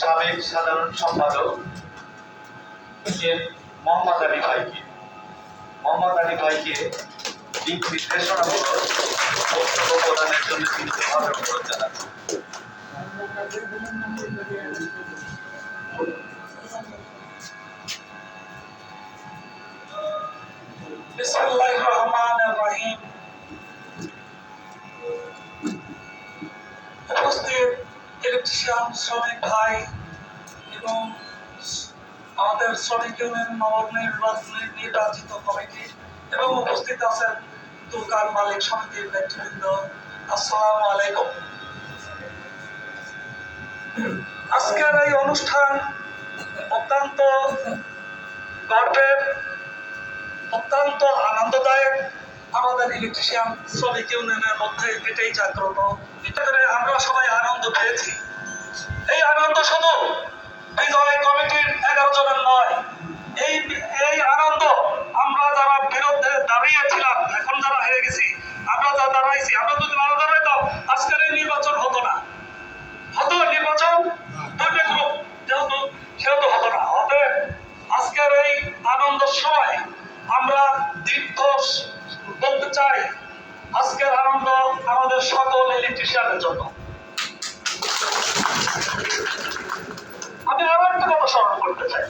সাবেক সাধারণ সম্পাদক মোহাম্মদ আলী ভাইকে। মোহাম্মদ আলী ভাইকে বক্তব্য প্রদানের জন্য ভাবে অনুরোধ জানাচ্ছি বিসমিল্লাহির রহমানির রহিম। উপস্থিত ইলেকট্রিশিয়ান শ্রমিক ভাই এবং আমাদের শ্রমিক ইউনিয়ন নির্বাচিত কমিটি এবং উপস্থিত আছেন দোকান মালিক সমিতির নেতৃবৃন্দ। আলাইকুম। আজকের এই অনুষ্ঠান অত্যন্ত গর্বের, অত্যন্ত আনন্দদায়ক। আমাদের ইলেকট্রিশিয়ান শ্রমিক ইউনিয়নের মধ্যে এটাই জাগ্রত। এটা করে আমরা সবাই আমরা বলতে চাই, আজকের আনন্দ আমাদের সকল ইলেকট্রিশিয়ানের জন্য। আমি আরও একটা কথা স্মরণ করতে চাই।